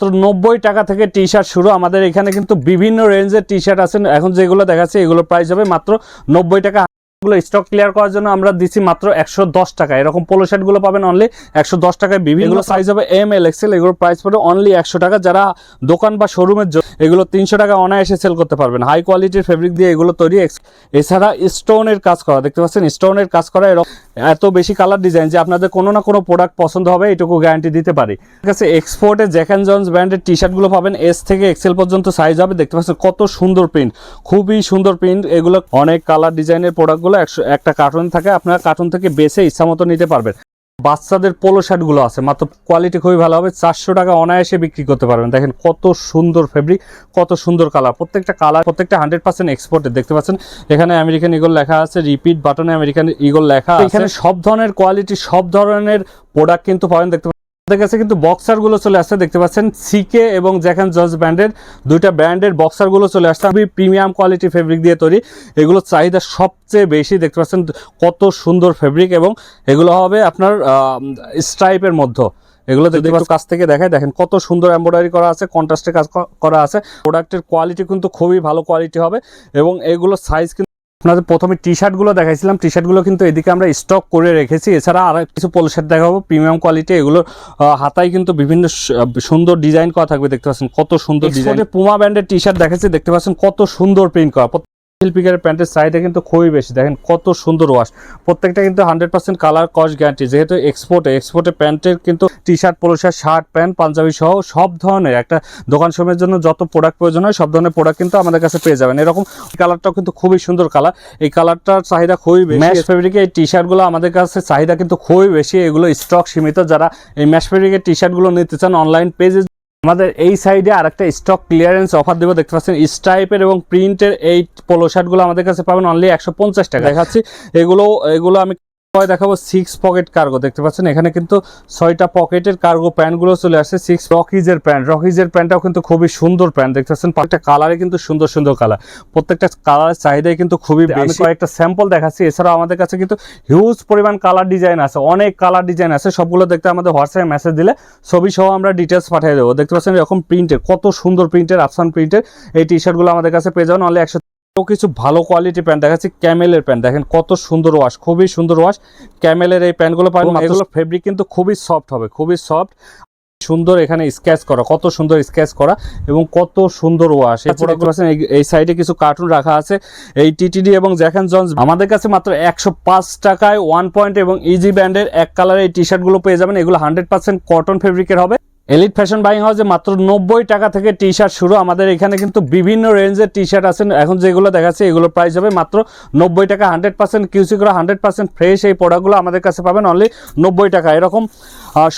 মাত্র নব্বই টাকা থেকে টি শার্ট শুরু। আমাদের এখানে কিন্তু বিভিন্ন রেঞ্জের টি শার্ট আছে এখন যেগুলো দেখাচ্ছে এগুলো প্রাইস হবে মাত্র নব্বই টাকা। গুলো স্টক ক্লিয়ার করার জন্য আমরা দিচ্ছি মাত্র একশো দশ টাকা। এরকম পোলো শার্টগুলো পাবেন অনলি একশো দশ টাকায়। বিভিন্ন সাইজ হবে এম এল এক্সেল এগুলোর প্রাইস পড়বে অনলি একশো টাকা। যারা দোকান বা শোরুমের জন্য এগুলো তিনশো টাকা অনায়াসে সেল করতে পারবেন। হাই কোয়ালিটির ফেব্রিক দিয়ে এগুলো তৈরি এছাড়া স্টোনের কাজ করা দেখতে পাচ্ছেন? স্টোনের কাজ করা এরকম এত বেশি কালার ডিজাইন যে আপনাদের কোনো না কোনো প্রোডাক্ট পছন্দ হবে এটুকু গ্যারান্টি দিতে পারি। ঠিক আছে এক্সপোর্টে জ্যাক অ্যান্ড জন্স ব্র্যান্ডের টি শার্টগুলো পাবেন। এস থেকে এক্সেল পর্যন্ত সাইজ হবে। দেখতে পাচ্ছেন কত সুন্দর প্রিন্ট খুবই সুন্দর প্রিন্ট এগুলো অনেক কালার ডিজাইনের প্রোডাক্টগুলো একশো একটা কার্টুন থাকে, আপনারা কার্টুন থেকে বেছে ইচ্ছা মতো নিতে পারবেন। বাচ্চাদের পোলো শার্টগুলো আছে, মাত্র কোয়ালিটি খুবই ভালো হবে, চারশো টাকা অনায়াসে বিক্রি করতে পারবেন। দেখেন কত সুন্দর ফেব্রিক কত সুন্দর কালার প্রত্যেকটা কালার প্রত্যেকটা হান্ড্রেড পার্সেন্ট এক্সপোর্টেড দেখতে পাচ্ছেন? এখানে আমেরিকান ইগল লেখা আছে রিপিট বাটনে আমেরিকান ইগল লেখা এখানে সব ধরনের কোয়ালিটি সব ধরনের প্রোডাক্ট কিন্তু পাবেন, দেখতে আমাদের কাছে কিন্তু বক্সারগুলো চলে আসছে, দেখতে পাচ্ছেন সিকে এবং জ্যাকান জর্জ ব্র্যান্ডের দুইটা ব্র্যান্ডের বক্সারগুলো চলে আসছে। খুবই প্রিমিয়াম কোয়ালিটি ফেব্রিক দিয়ে তৈরি। এগুলো চাহিদা সবচেয়ে বেশি, দেখতে পাচ্ছেন কত সুন্দর ফেব্রিক এবং এগুলো হবে আপনার স্ট্রাইপের মধ্যে। এগুলো দেখতে একটু কাছ থেকে দেখায় দেখেন কত সুন্দর এমব্রয়ডারি করা আছে কন্ট্রাস্টে কাজ করা আছে। প্রোডাক্টের কোয়ালিটি কিন্তু খুবই ভালো কোয়ালিটি হবে এবং এগুলো সাইজ আপনাদের প্রথমে টি শার্টগুলো দেখাইছিলাম। টি শার্টগুলো কিন্তু এদিকে আমরা স্টক করে রেখেছি। এছাড়া আর কিছু পোল শার্ট দেখাবো। প্রিমিয়াম কোয়ালিটি এগুলোর হাতায় কিন্তু বিভিন্ন সুন্দর ডিজাইন করা থাকবে। দেখতে পাচ্ছেন কত সুন্দর ডিজাইন পুমা ব্র্যান্ডের টি শার্ট দেখাচ্ছি। দেখতে পাচ্ছেন কত সুন্দর প্রিন্ট করা। শিল্পিকারের প্যান্টের সাইডে কিন্তু খুবই বেশি। দেখেন কত সুন্দর ওয়াশ প্রত্যেকটা কিন্তু hundred percent colour cost guarantee যেহেতু এক্সপোর্টে এক্সপোর্টে প্যান্টের কিন্তু T shirt polo shirt pant panjabi সহ সব ধরনের একটা দোকান সময়ের জন্য যত প্রোডাক্ট প্রয়োজন হয়, সব ধরনের প্রোডাক্ট কিন্তু আমাদের কাছে পেয়ে যাবেন। এরকম কালারটাও কিন্তু খুবই সুন্দর কালার এই কালারটার চাহিদা খুবই বেশি। ম্যাশ ফেব্রিকের এই টি শার্টগুলো আমাদের কাছে চাহিদা কিন্তু খুবই বেশি। এগুলো স্টক সীমিত। যারা এই ম্যাশ ফেব্রিকের টি শার্টগুলো নিতে চান অনলাইন পেজে আমাদের এই সাইডে আরেকটা স্টক ক্লিয়ারেন্স অফার দেবো, দেখতে পাচ্ছেন স্ট্রাইপের এবং প্রিন্টের এই পোলো শার্টগুলো আমাদের কাছে পাবেন অনলি একশো পঞ্চাশ টাকা। দেখাচ্ছি, এগুলো এগুলো আমি পরে দেখাবো সিক্স পকেট কার্গো দেখতে পাচ্ছেন এখানে কিন্তু ছয়টা পকেটের কার্গো প্যান্টগুলো চলে আসছে সিক্স রকিজের প্যান্ট। রকিজের প্যান্টটাও কিন্তু খুবই সুন্দর প্যান্ট। দেখতে পাচ্ছেন প্রত্যেকটা কালারে কিন্তু সুন্দর সুন্দর কালার প্রত্যেকটা কালারের চাহিদাই কিন্তু খুবই আমি কয়েকটা স্যাম্পল দেখাচ্ছি এছাড়াও আমাদের কাছে কিন্তু হিউজ পরিমাণ কালার ডিজাইন আছে অনেক কালার ডিজাইন আছে। সবগুলো দেখতে আমাদের হোয়াটসঅ্যাপে মেসেজ দিলে ছবি সহ আমরা ডিটেলস পাঠিয়ে দেবো। দেখতে পাচ্ছেন এরকম প্রিন্টের কত সুন্দর প্রিন্টের আফসান প্রিন্টের এই টি শার্টগুলো আমাদের কাছে পেয়ে যাবেন। অনলি একশো কিছু ভালো কোয়ালিটি প্যান্ট দেখাচ্ছি ক্যামেলের প্যান্ট দেখেন কত সুন্দর ওয়াশ খুবই সুন্দর ওয়াশ ক্যামেলের এই প্যান্টগুলো পাবেন এগুলো ফেব্রিক কিন্তু খুবই সফট হবে খুবই সফট সুন্দর এখানে স্কেচ করা কত সুন্দর স্কেচ করা এবং কত সুন্দর ওয়াশ এই প্রোডাক্টগুলো আছে এই- সাইডে কিছু কার্টুন রাখা আছে এই টিটিডি এবং জ্যাকান জন্স আমাদের কাছে মাত্র একশো পাঁচ টাকায় ওয়ান পয়েন্ট এবং ইজি ব্যান্ডের এক কালারের এই টি শার্টগুলো পেয়ে যাবেন এগুলো হান্ড্রেড পার্সেন্ট কটন ফেব্রিকের হবে। এলিট ফ্যাশন বাইং হাউসে মাত্র নব্বই টাকা থেকে টি শার্ট শুরু। আমাদের এখানে কিন্তু বিভিন্ন রেঞ্জের টি শার্ট আছে। এখন যেগুলো দেখাচ্ছে এগুলো প্রাইস হবে মাত্র নব্বই টাকা হান্ড্রেড পার্সেন্ট কিউসি করা হান্ড্রেড পার্সেন্ট ফ্রেশ এই প্রোডাক্টগুলো আমাদের কাছে পাবেন অনলি নব্বই টাকা। এরকম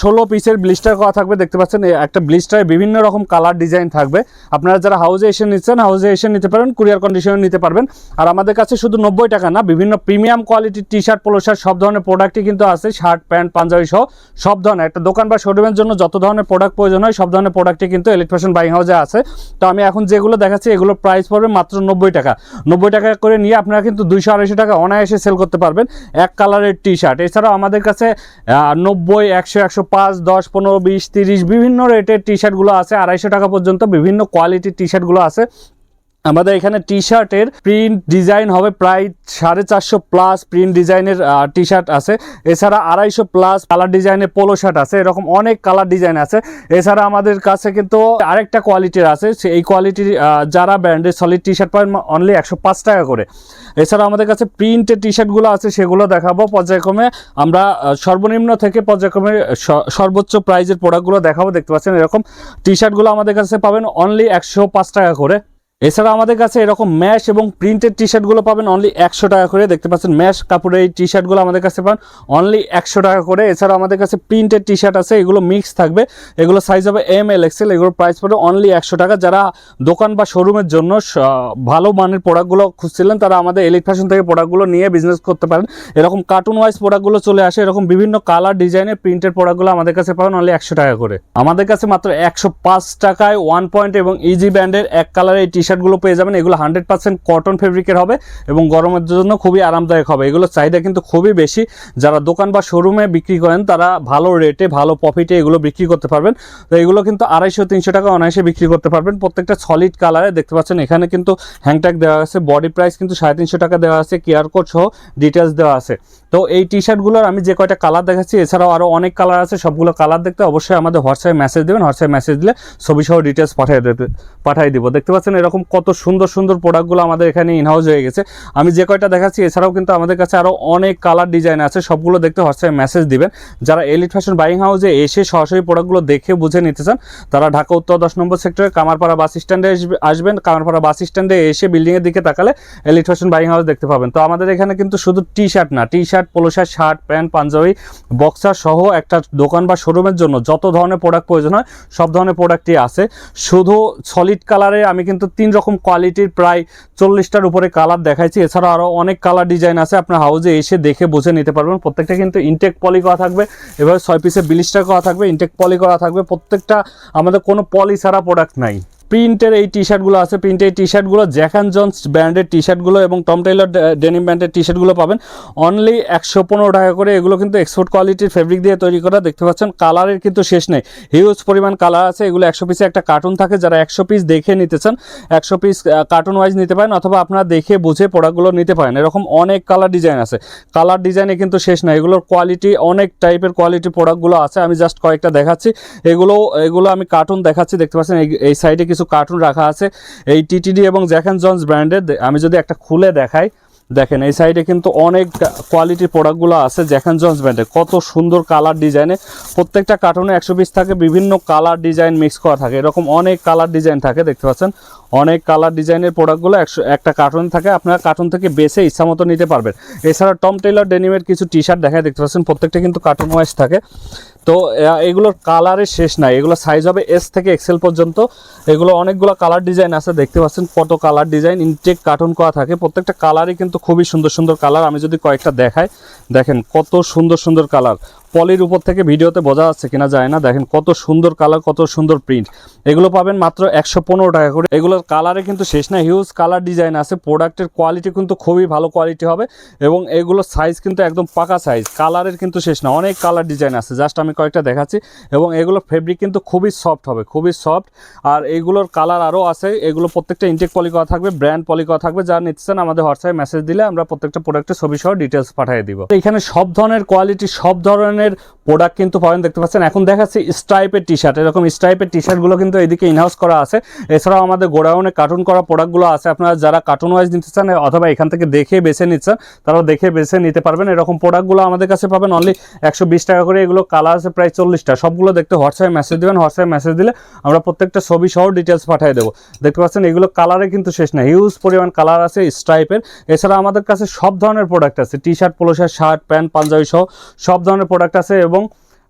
ষোলো পিসের ব্লিস্টার করা থাকবে। দেখতে পাচ্ছেন একটা ব্লিস্টারে বিভিন্ন রকম কালার ডিজাইন থাকবে। আপনারা যারা হাউজে এসে নিচ্ছেন হাউজে এসে নিতে পারেন কুরিয়ার কন্ডিশনে নিতে পারবেন। আর আমাদের কাছে শুধু নব্বই টাকা না, বিভিন্ন প্রিমিয়াম কোয়ালিটির টি শার্ট পোলো শার্ট সব ধরনের প্রোডাক্টই কিন্তু আছে। শার্ট প্যান্ট পাঞ্জাবি সহ সব ধরনের। একটা দোকান বা শোরুমের জন্য যত ধরনের প্রোডাক্ট প্রয়োজন হয়, সব ধরনের প্রোডাক্টই কিন্তু এলিট ফ্যাশন বাইং হাউসে আছে। তো আমি এখন যেগুলো দেখাচ্ছি এগুলো প্রাইস পড়বে মাত্র নব্বই টাকা। নব্বই টাকা করে নিয়ে আপনারা কিন্তু দুইশো আড়াইশো টাকা অনায়াসে সেল করতে পারবেন। এক কালারের টি শার্ট এছাড়াও আমাদের কাছে নব্বই, একশো একশো পাঁচ, দশ, পনেরো, বিশ, তিরিশ বিভিন্ন রেটের টি শার্টগুলো আছে। আড়াইশো টাকা পর্যন্ত বিভিন্ন কোয়ালিটির টি শার্টগুলো আছে। আমাদের এখানে টি শার্টের প্রিন্ট ডিজাইন হবে প্রায় সাড়ে চারশো প্লাস প্রিন্ট ডিজাইনের টি শার্ট আছে। এছাড়া আড়াইশো প্লাস কালার ডিজাইনের পোলো শার্ট আছে। এরকম অনেক কালার ডিজাইন আছে। এছাড়া আমাদের কাছে কিন্তু আরেকটা কোয়ালিটির আছে। এই কোয়ালিটির যারা ব্র্যান্ডের সলিড টি শার্ট পাবেন অনলি একশো পাঁচ টাকা করে। এছাড়া আমাদের কাছে প্রিন্টের টি শার্টগুলো আছে, সেগুলো দেখাবো পর্যায়ক্রমে। আমরা সর্বনিম্ন থেকে পর্যায়ক্রমে সর্বোচ্চ প্রাইজের প্রোডাক্টগুলো দেখাবো। দেখতে পাচ্ছেন এরকম টি শার্টগুলো আমাদের কাছে পাবেন অনলি একশো পাঁচ টাকা করে। এছাড়া আমাদের কাছে এরকম ম্যাশ এবং প্রিন্টেড টি শার্টগুলো পাবেন অনলি একশো টাকা করে। দেখতে পাচ্ছেন ম্যাশ কাপড়ের এই টি শার্টগুলো আমাদের কাছে পান অনলি একশো টাকা করে। এছাড়া আমাদের কাছে প্রিন্টেড টি শার্ট আছে, এগুলো মিক্স থাকবে। এগুলো সাইজ হবে এম এল এক্সেল এগুলোর প্রাইস পড়বে অনলি একশো টাকা। যারা দোকান বা শোরুমের জন্য ভালো মানের প্রোডাক্টগুলো খুঁজছিলেন, তারা আমাদের এলিট ফ্যাশন থেকে প্রোডাক্টগুলো নিয়ে বিজনেস করতে পারেন। এরকম কার্টুন ওয়াইজ প্রোডাক্টগুলো চলে আসে, এরকম বিভিন্ন কালার ডিজাইনের প্রিন্টেড প্রোডাক্টগুলো আমাদের কাছে পাবেন অনলি একশো টাকা করে। আমাদের কাছে মাত্র একশো পাঁচ টাকায় ওয়ান পয়েন্ট এবং ইজি ব্র্যান্ডের এক কালারের এই টি শার্টগুলো পেয়ে যাবেন। এগুলো হান্ড্রেড পার্সেন্ট কটন ফেব্রিকের হবে এবং গরমের জন্য খুবই আরামদায়ক হবে। এগুলোর চাহিদা কিন্তু খুবই বেশি। যারা দোকান বা শোরুমে বিক্রি করেন, তারা ভালো রেটে ভালো প্রফিটে এগুলো বিক্রি করতে পারবেন। তো এগুলো কিন্তু আড়াইশো, তিনশো টাকা অনায়াসে বিক্রি করতে পারবেন। প্রত্যেকটা সলিড কালারে দেখতে পাচ্ছেন, এখানে কিন্তু হ্যাংট্যাগ দেওয়া আছে। বডি প্রাইস কিন্তু সাড়ে তিনশো টাকা দেওয়া আছে। কিয়ার কোড সহ ডিটেলস দেওয়া আছে। তো এই টি শার্টগুলোর আমি যে কয়টা কালার দেখাচ্ছি, এছাড়াও আরও অনেক কালার আছে, সবগুলো কালার দেখতে অবশ্যই আমাদের হোয়াটসঅ্যাপে মেসেজ দেবেন হোয়াটসঅ্যাপে মেসেজ দিলে ছবি সহ ডিটেলস পাঠিয়ে দেবে, পাঠিয়ে দিব। দেখতে পাচ্ছেন এরকম কত সুন্দর সুন্দর প্রোডাক্টগুলো আমাদের এখানে ইনহাউস হয়ে গেছে। আমি যে কয়টা দেখাচ্ছি, এছাড়াও কিন্তু আমাদের কাছে আরও অনেক কালার ডিজাইন আছে, সবগুলো দেখতে হোয়াটসঅ্যাপে মেসেজ দিবেন। যারা এলিট ফ্যাশন বাইং হাউসে এসে সরাসরি প্রোডাক্টগুলো দেখে বুঝে নিতে চান, তারা ঢাকা, উত্তর, দশ নম্বর সেক্টরে কামারপাড়া বাস স্ট্যান্ডে আসবে- আসবেন। কামারপাড়া বাস স্ট্যান্ডে এসে বিল্ডিংয়ের দিকে তাকালে এলিট ফ্যাশন বাইং হাউস দেখতে পাবেন। তো আমাদের এখানে কিন্তু শুধু টি শার্ট না T shirt polo shirt shirt pant panjabi boxer সহ একটা দোকান বা শোরুমের জন্য যত ধরনের প্রোডাক্ট প্রয়োজন হয়, সব ধরনের প্রোডাক্টই আছে। শুধু সলিড কালারে আমি কিন্তু তিন রকম কোয়ালিটির প্রায় চল্লিশটার উপরে কালার দেখাইছি। এছাড়া আরও অনেক কালার ডিজাইন আছে। আপনার হাউজে এসে দেখে বুঝে নিতে পারবেন। প্রত্যেকটা কিন্তু ইনটেক পলি করা থাকবে। এভাবে ছয় পিসে বিলিশটা করা থাকবে। ইনটেক পলি করা থাকবে। প্রত্যেকটা আমাদের কোনো পলি ছাড়া প্রোডাক্ট নাই। প্রিন্টের এই টি শার্টগুলো আছে। প্রিন্টের এই টি শার্টগুলো জ্যাকান জন্স ব্র্যান্ডের টি শার্টগুলো এবং টম টেইলর ডেনিম ব্র্যান্ডের টি শার্টগুলো পাবেন। অনলি একশো পনেরো টাকা করে এগুলো কিন্তু এক্সপোর্ট কোয়ালিটির ফেব্রিক দিয়ে তৈরি করা। দেখতে পাচ্ছেন কালারের কিন্তু শেষ নেই। হিউজ পরিমাণ কালার আছে। এগুলো একশো পিসে একটা কার্টুন থাকে। যারা একশো পিস দেখে নিতে চান, একশো পিস কার্টুন ওয়াইজ নিতে পারেন অথবা আপনারা দেখে বুঝে প্রোডাক্টগুলো নিতে পারেন। এরকম অনেক কালার ডিজাইন আছে। কালার ডিজাইনে কিন্তু শেষ নাই। এগুলোর কোয়ালিটি অনেক টাইপের কোয়ালিটি প্রোডাক্টগুলো আছে। আমি জাস্ট কয়েকটা দেখাচ্ছি। এগুলো এগুলো আমি কার্টুন দেখাচ্ছি। দেখতে পাচ্ছেন, এই সাইডে কিছু কার্টুন রাখা আছে। এই টিটিডি এবং জ্যাকেন জন্স ব্র্যান্ডের আমি যদি একটা খুলে দেখাই দেখেন, এই সাইডে কিন্তু অনেক কোয়ালিটির প্রোডাক্টগুলো আছে জ্যাকেন জন্স ব্র্যান্ডের কত সুন্দর কালার ডিজাইনে প্রত্যেকটা কার্টুনে একশো পিস থাকে, বিভিন্ন কালার ডিজাইন মিক্স করা থাকে। এরকম অনেক কালার ডিজাইন থাকে, দেখতে পাচ্ছেন? অনেক কালার ডিজাইনের প্রোডাক্টগুলো একশো, একটা কার্টুন থাকে, আপনারা কার্টুন থেকে বেছে ইচ্ছা মতো নিতে পারবেন। এছাড়া টম টেইলর ডেনিমের কিছু টি শার্ট দেখায়, দেখতে পাচ্ছেন? প্রত্যেকটা কিন্তু কার্টুন ওয়াইজ থাকে। তো এগুলোর কালারের শেষ নাই। এগুলো সাইজ হবে এস থেকে এক্সেল পর্যন্ত। এগুলো অনেকগুলো কালার ডিজাইন আছে, দেখতে পাচ্ছেন? কত কালার ডিজাইন ইনটেক কার্টুন করা থাকে। প্রত্যেকটা কালারই কিন্তু খুবই সুন্দর সুন্দর কালার। আমি যদি কয়েকটা দেখাই দেখেন কত সুন্দর সুন্দর কালার। পলির উপর থেকে ভিডিওতে বোঝা যাচ্ছে কিনা যায় না। দেখেন কত সুন্দর কালার, কত সুন্দর প্রিন্ট। এগুলো পাবেন মাত্র একশো পনেরো টাকা করে। এগুলোর কালারে কিন্তু শেষ না হিউজ কালার ডিজাইন আছে। প্রোডাক্টের কোয়ালিটি কিন্তু খুবই ভালো কোয়ালিটি হবে এবং এগুলোর সাইজ কিন্তু একদম পাকা সাইজ কালারের কিন্তু শেষ না, অনেক কালার ডিজাইন আছে। জাস্ট আমি কয়েকটা দেখাচ্ছি এবং এগুলোর ফেব্রিক কিন্তু খুবই সফট হবে, খুবই সফট আর এইগুলোর কালার আরও আছে। এগুলো প্রত্যেকটা ইনটেক পলি করা থাকবে ব্র্যান্ড পলি করা থাকবে। যা নিচ্ছেন আমাদের হোয়াটসঅ্যাপে মেসেজ দিলে আমরা প্রত্যেকটা প্রোডাক্টের ছবি সহ ডিটেলস পাঠিয়ে দিব। এখানে সব ধরনের কোয়ালিটি সব ধরনের প্রোডাক্ট কিন্তু পাবেন, দেখতে পাচ্ছেন। এখন দেখাচ্ছি স্ট্রাইপের টি শার্ট এরকম স্ট্রাইপের টি শার্টগুলো কিন্তু এদিকে ইনহাউস করা আছে। এছাড়াও আমাদের গোডাউনে কার্টুন করা প্রোডাক্টগুলো আছে। আপনারা যারা কার্টুন ওয়াইজ নিতে চান, অথবা এখান থেকে দেখে বেছে নিচ্ছেন তারা দেখে বেছে নিতে পারবেন। এরকম প্রোডাক্টগুলো আমাদের কাছে পাবেন অনলি একশো বিশ টাকা করে। এগুলো কালার আছে প্রায় চল্লিশটা। সবগুলো দেখতে হোয়াটসঅ্যাপে মেসেজ দেবেন। হোয়াটসঅ্যাপে মেসেজ দিলে আমরা প্রত্যেকটা ছবি সহ ডিটেলস পাঠিয়ে দেবো। দেখতে পাচ্ছেন, এগুলো কালারে কিন্তু শেষ না। হিউজ পরিমাণ কালার আছে স্ট্রাইপের এছাড়া আমাদের কাছে সব ধরনের প্রোডাক্ট আছে। T shirt polo shirt shirt pant panjabi সহ সব ধরনের প্রোডাক্ট আছে এবং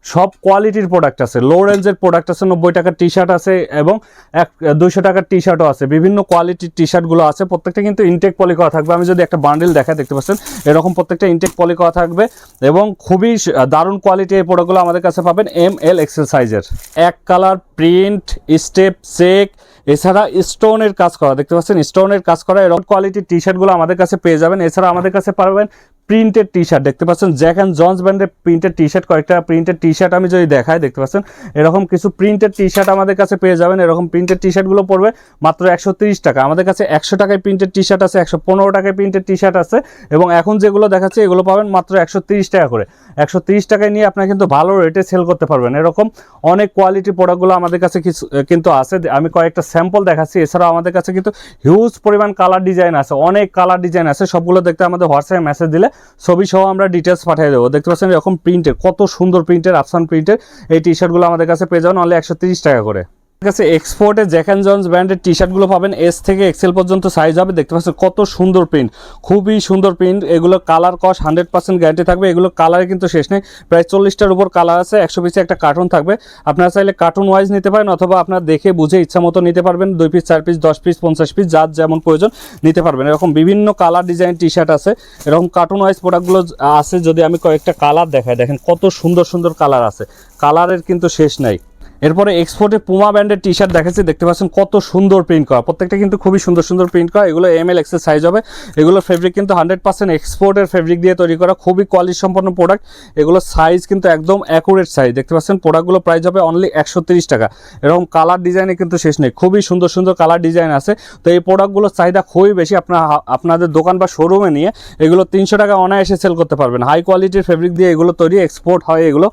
সব কোয়ালিটির প্রোডাক্ট আছে। লো রেঞ্জের প্রোডাক্ট আছে, নব্বই টাকার টি শার্ট আছে এবং এক, দুইশো টাকার টি শার্টও আছে। বিভিন্ন কোয়ালিটির টি শার্টগুলো আছে, প্রত্যেকটা কিন্তু ইনটেক পলি করা থাকবে। আমি যদি একটা বান্ডেল দেখাই, দেখতে পাচ্ছেন, এরকম প্রত্যেকটা ইনটেক পলি করা থাকবে এবং খুবই দারুণ কোয়ালিটির এই প্রোডাক্টগুলো আমাদের কাছে পাবেন এম এল এক্সেল সাইজের এক কালার প্রিন্ট স্টেপ চেক এছাড়া স্টোনের কাজ করা। দেখতে পাচ্ছেন স্টোনের কাজ করা এরকম কোয়ালিটির টি শার্টগুলো আমাদের কাছে পেয়ে যাবেন। এছাড়া আমাদের কাছে পাবেন প্রিন্টেড টি শার্ট দেখতে পাচ্ছেন জ্যাক অ্যান্ড জন্স ব্র্যান্ডের প্রিন্টেড টি শার্ট কয়েকটা প্রিন্টেড টি শার্ট আমি যদি দেখাই, দেখতে পাচ্ছেন, এরকম কিছু প্রিন্টেড টি শার্ট আমাদের কাছে পেয়ে যাবেন। এরকম প্রিন্টেড টি শার্টগুলো পড়বে মাত্র একশো টাকা। আমাদের কাছে একশো টাকায় প্রিন্টেড টি শার্ট আছে, একশো পনেরো টাকায় প্রিন্টেড টি শার্ট আছে এবং এখন যেগুলো দেখাচ্ছে, এগুলো পাবেন মাত্র একশো টাকা করে। একশো টাকায় নিয়ে আপনারা কিন্তু ভালো রেটে সেল করতে পারবেন। এরকম অনেক কোয়ালিটি প্রোডাক্টগুলো আমাদের কাছে কিছু কিন্তু আছে। আমি কয়েকটা স্যাম্পল দেখাচ্ছি। এছাড়াও আমাদের কাছে কিন্তু হিউজ পরিমাণ কালার ডিজাইন আছে, অনেক কালার ডিজাইন আছে। সবগুলো দেখতে আমাদের হোয়াটসঅ্যাপে মেসেজ দিলে ছবি সহ আমরা ডিটেলস পাঠিয়ে দেবো। দেখতে পাচ্ছেন এরকম প্রিন্টের কত সুন্দর প্রিন্টের আফসান প্রিন্টের এই টি শার্টগুলো আমাদের কাছে পেয়ে যাবেন অনলি একশো টাকা করে। কাছে এক্সপোর্টে জ্যাক অ্যান্ড জন্স ব্র্যান্ডের টি শার্টগুলো পাবেন। এস থেকে এক্সেল পর্যন্ত সাইজ হবে। দেখতে পাচ্ছেন কত সুন্দর প্রিন্ট খুবই সুন্দর প্রিন্ট এগুলো colour cost hundred percent guarantee থাকবে। এগুলো কালারে কিন্তু শেষ নেই। প্রায় চল্লিশটার উপর কালার আছে। একশো পিসে একটা কার্টুন থাকবে। আপনারা চাইলে কার্টুন ওয়াইজ নিতে পারেন অথবা আপনারা দেখে বুঝে ইচ্ছা মতো নিতে পারবেন। দুই পিস চার পিস দশ পিস পঞ্চাশ পিস যার যেমন প্রয়োজন নিতে পারবেন। এরকম বিভিন্ন কালার ডিজাইন টি শার্ট আছে। এরকম কার্টুন ওয়াইজ প্রোডাক্টগুলো আছে যদি আমি কয়েকটা কালার দেখাই। দেখেন কত সুন্দর সুন্দর কালার আছে। কালারের কিন্তু শেষ নাই। এরপরে এক্সপোর্টে পুমা ব্র্যান্ডের টি শার্ট দেখাচ্ছি, দেখতে পাচ্ছেন কত সুন্দর প্রিন্ট করা। প্রত্যেকটা কিন্তু খুবই সুন্দর সুন্দর প্রিন্ট করা। এগুলো এম এল এক্সের সাইজ হবে। এগুলোর ফেব্রিক কিন্তু হান্ড্রেড পার্সেন্ট এক্সপোর্টের ফেব্রিক দিয়ে তৈরি করা। খুবই কোয়ালিটি সম্পন্ন প্রোডাক্ট এগুলো সাইজ কিন্তু একদম অ্যাকুরেট সাইজ দেখতে পাচ্ছেন প্রোডাক্টগুলো প্রাইস হবে অনলি একশো টাকা। এরকম কালার ডিজাইনে কিন্তু শেষ নেই। খুবই সুন্দর সুন্দর কালার ডিজাইন আছে। তো এই প্রোডাক্টগুলোর চাহিদা খুবই বেশি। আপনার আপনাদের দোকান বা শোরুমে নিয়ে এগুলো তিনশো টাকা অনায়াসে সেল করতে পারবেন। হাই কোয়ালিটির ফেব্রিক দিয়ে এগুলো তৈরি এক্সপোর্ট হয় এগুলো।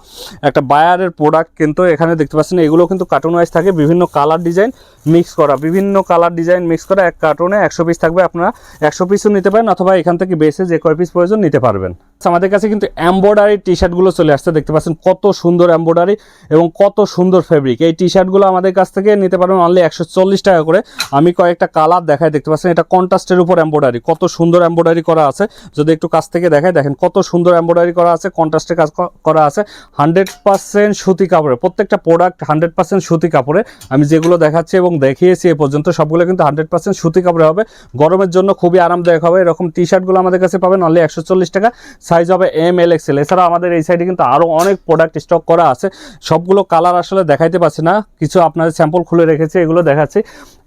একটা বায়ারের প্রোডাক্ট কিন্তু এখানে দেখতে পাচ্ছেন এগুলো কিন্তু কার্টুন ওয়াইজ থাকে, বিভিন্ন কালার ডিজাইন মিক্স করা, বিভিন্ন কালার ডিজাইন মিক্স করা, এক কার্টুনে একশো পিস থাকবে, আপনারা একশো পিসও নিতে পারেন অথবা এখান থেকে বেসে যে কয় পিস প্রয়োজন নিতে পারবেন। আমাদের কাছে কিন্তু এম্বয়ডারি টি শার্টগুলো চলে আসছে, দেখতে পাচ্ছেন কত সুন্দর এম্বয়ডারি এবং কত সুন্দর ফেব্রিক এই টি শার্টগুলো আমাদের কাছ থেকে নিতে পারবেন অনলি একশো চল্লিশ টাকা করে। আমি কয়েকটা কালার দেখাই, দেখতে পাচ্ছেন এটা কন্ট্রাস্টের উপর এম্বয়ডারি কত সুন্দর এম্বয়ডারি করা আছে। যদি একটু কাছ থেকে দেখাই, দেখেন কত সুন্দর এম্বয়ডারি করা আছে কন্ট্রাস্টের কাজ করা আছে। হান্ড্রেড পার্সেন্ট সুতি কাপড়ে, প্রত্যেকটা প্রোডাক্ট হান্ড্রেড পার্সেন্ট সুতি কাপড়ে। আমি যেগুলো দেখাচ্ছি এবং দেখিয়েছি এ পর্যন্ত, সবগুলো কিন্তু হান্ড্রেড পার্সেন্ট সুতি কাপড়ে হবে। গরমের জন্য খুবই আরামদায়ক হবে। এরকম টি শার্টগুলো আমাদের কাছে পাবেন অনলি একশো চল্লিশ টাকা। সাইজ হবে এম এল এক্সেল এছাড়া আমাদের এই সাইডে কিন্তু আরও অনেক প্রোডাক্ট স্টক করা আছে। সবগুলো কালার আসলে দেখাইতে পাচ্ছি না। কিছু আপনাদের স্যাম্পল খুলে রেখেছি, এগুলো দেখাচ্ছি।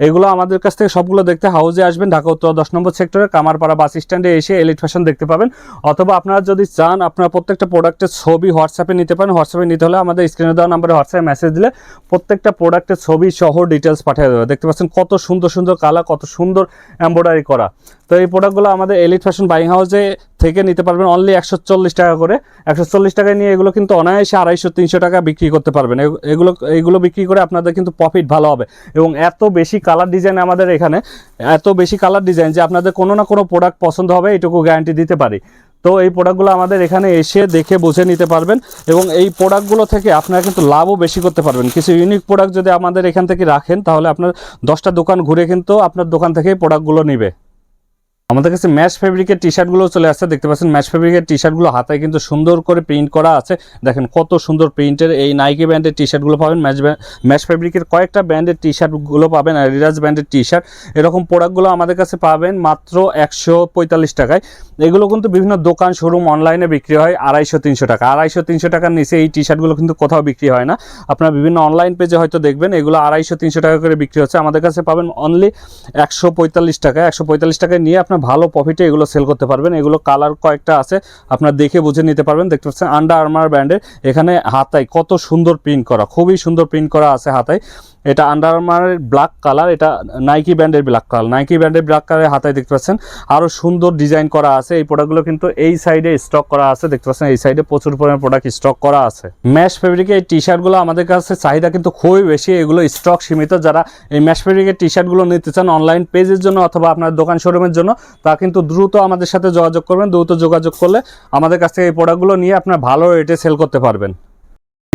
এগুলো আমাদের কাছ থেকে সবগুলো দেখতে হাউজে আসবেন, ঢাকা উত্তর দশ নম্বর সেক্টরে কামারপাড়া বাস স্ট্যান্ডে এসে এলিট ফ্যাশন দেখতে পাবেন। অথবা আপনারা যদি চান, আপনারা প্রত্যেকটা প্রোডাক্টের ছবি হোয়াটসঅ্যাপে নিতে পারেন। হোয়াটসঅ্যাপে নিতে হলে আমাদের স্ক্রিনে দেওয়া নাম্বারে হোয়াটসঅ্যাপে মেসেজ দিলে প্রত্যেকটা প্রোডাক্টের ছবি সহ ডিটেলস পাঠিয়ে দেবে। দেখতে পাচ্ছেন কত সুন্দর সুন্দর কালার কত সুন্দর এমব্রয়ডারি করা। তো এই প্রোডাক্টগুলো আমাদের এলিট ফ্যাশন বাইং হাউসে থেকে নিতে পারবেন অনলি একশো চল্লিশ টাকা করে। একশো চল্লিশ টাকায় নিয়ে এগুলো কিন্তু অনায়াসে আড়াইশো তিনশো টাকা বিক্রি করতে পারবেন। এগুলো এগুলো বিক্রি করে আপনাদের কিন্তু প্রফিট ভালো হবে। এবং এত বেশি কালার ডিজাইন আমাদের এখানে, এত বেশি কালার ডিজাইন যে আপনাদের কোনো না কোনো প্রোডাক্ট পছন্দ হবে এইটুকু গ্যারান্টি দিতে পারি। তো এই প্রোডাক্টগুলো আমাদের এখানে এসে দেখে বুঝে নিতে পারবেন এবং এই প্রোডাক্টগুলো থেকে আপনারা কিন্তু লাভও বেশি করতে পারবেন। কিছু ইউনিক প্রোডাক্ট যদি আমাদের এখান থেকে রাখেন, তাহলে আপনার দশটা দোকান ঘুরে কিন্তু আপনার দোকান থেকেই প্রোডাক্টগুলো নিবে। আমাদের কাছে ম্যাশ ফেব্রিকের টি শার্টগুলো চলে আসছে, দেখতে পাচ্ছেন ম্যাশ ফেব্রিকের টি শার্টগুলো হাতায় কিন্তু সুন্দর করে প্রিন্ট করা আছে। দেখেন কত সুন্দর প্রিন্টের এই নাইকি ব্র্যান্ডের টি শার্টগুলো পাবেন। ম্যাচ ম্যাশ ফেব্রিকের কয়েকটা ব্র্যান্ডের টি শার্টগুলো পাবেন রিরাজ ব্র্যান্ডের টি শার্ট এরকম প্রোডাক্টগুলো আমাদের কাছে পাবেন মাত্র একশো পঁয়তাল্লিশ টাকায়। এগুলো কিন্তু বিভিন্ন দোকান শোরুম অনলাইনে বিক্রি হয় আড়াইশো তিনশো টাকা। আড়াইশো তিনশো টাকার নিচে এই টি শার্টগুলো কিন্তু কোথাও বিক্রি হয় না। আপনারা বিভিন্ন অনলাইন পেজে হয়তো দেখবেন, এগুলো আড়াইশো তিনশো টাকা করে বিক্রি হচ্ছে। আমাদের কাছে পাবেন অনলি একশো পঁয়তাল্লিশ টাকা একশো পঁয়তাল্লিশ টাকায় নিয়ে আপনার ভালো প্রফিটে এগুলো সেল করতে পারবেন। এগুলো কালার কয়েকটা আছে, আপনার দেখে বুঝে নিতে পারবেন। দেখতে পাচ্ছেন আন্ডার আর্মার ব্র্যান্ডের এখানে হাতায় কত সুন্দর প্রিন্ট করা, খুবই সুন্দর প্রিন্ট করা আছে হাতায়। এটা আন্ডার আর্মারের ব্ল্যাক কালার এটা নাইকি ব্র্যান্ডের ব্ল্যাক কালার নাইকি ব্র্যান্ডের ব্ল্যাক কালারের হাতায় দেখতে পাচ্ছেন আরও সুন্দর ডিজাইন করা আছে। এই প্রোডাক্টগুলো কিন্তু এই সাইডে স্টক করা আছে, দেখতে পাচ্ছেন এই সাইডে প্রচুর পরিমাণ প্রোডাক্ট স্টক করা আছে। ম্যাশ ফেব্রিকের এই টি শার্টগুলো আমাদের কাছে চাহিদা কিন্তু খুবই বেশি, এগুলো স্টক সীমিত। যারা এই ম্যাশ ফেব্রিকের টি শার্টগুলো নিতে চান অনলাইন পেজের জন্য অথবা আপনার দোকান শোরুমের জন্য তা কিন্তু দ্রুত আমাদের সাথে যোগাযোগ করবেন, দ্রুত যোগাযোগ করলে আমাদের কাছ থেকে এই প্রোডাক্টগুলো নিয়ে আপনার ভালো রেটে সেল করতে পারবেন।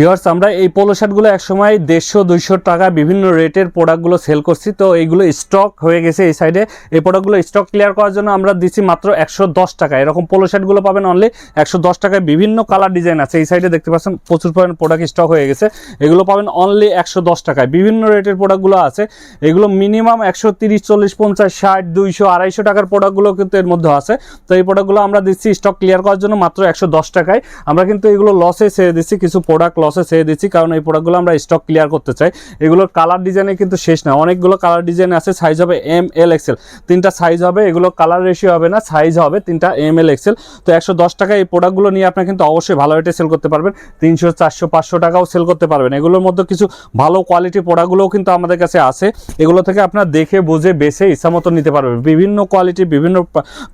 ভিউয়ার্স আমরা এই পোলো শার্টগুলো একসময় দেড়শো, দুইশো টাকা বিভিন্ন রেটের প্রোডাক্টগুলো সেল করছি। তো এইগুলো স্টক হয়ে গেছে এই সাইডে এই প্রোডাক্টগুলো স্টক ক্লিয়ার করার জন্য আমরা দিচ্ছি মাত্র একশো দশ টাকা। এরকম পোলো শার্টগুলো পাবেন অনলি একশো দশ টাকায় বিভিন্ন কালার ডিজাইন আছে। এই সাইডে দেখতে পাচ্ছেন প্রচুর পরিমাণ প্রোডাক্ট স্টক হয়ে গেছে। এগুলো পাবেন অনলি একশো দশ টাকায়। বিভিন্ন রেটের প্রোডাক্টগুলো আছে। এগুলো মিনিমাম একশো তিরিশ, চল্লিশ, পঞ্চাশ, ষাট, দুইশো, আড়াইশো টাকার প্রোডাক্টগুলো কিন্তু এর মধ্যে আছে। তো এই প্রোডাক্টগুলো আমরা দিচ্ছি স্টক ক্লিয়ার করার জন্য মাত্র একশো দশ টাকায়। আমরা কিন্তু এগুলো লসে ছেড়ে দিচ্ছি। কিছু প্রোডাক্ট লসে ছেড়ে দিচ্ছি, কারণ এই প্রোডাক্টগুলো আমরা স্টক ক্লিয়ার করতে চাই। এগুলোর কালার ডিজাইনে কিন্তু শেষ না। অনেকগুলো কালার ডিজাইন আছে সাইজ হবে এম এল এক্সেল তিনটা সাইজ হবে, এগুলো কালার রেশিও হবে না সাইজ হবে তিনটা এম এল এক্সেল তো একশো দশ টাকায় এই প্রোডাক্টগুলো নিয়ে আপনি কিন্তু অবশ্যই ভালো রেটে সেল করতে পারবেন। তিনশো, চারশো, পাঁচশো টাকাও সেল করতে পারবেন। এগুলোর মধ্যে কিছু ভালো কোয়ালিটি প্রোডাক্টগুলোও কিন্তু আমাদের কাছে আছে। এগুলো থেকে আপনার দেখে, বুঝে, বেছে, ইচ্ছা মতো নিতে পারবেন। বিভিন্ন কোয়ালিটি বিভিন্ন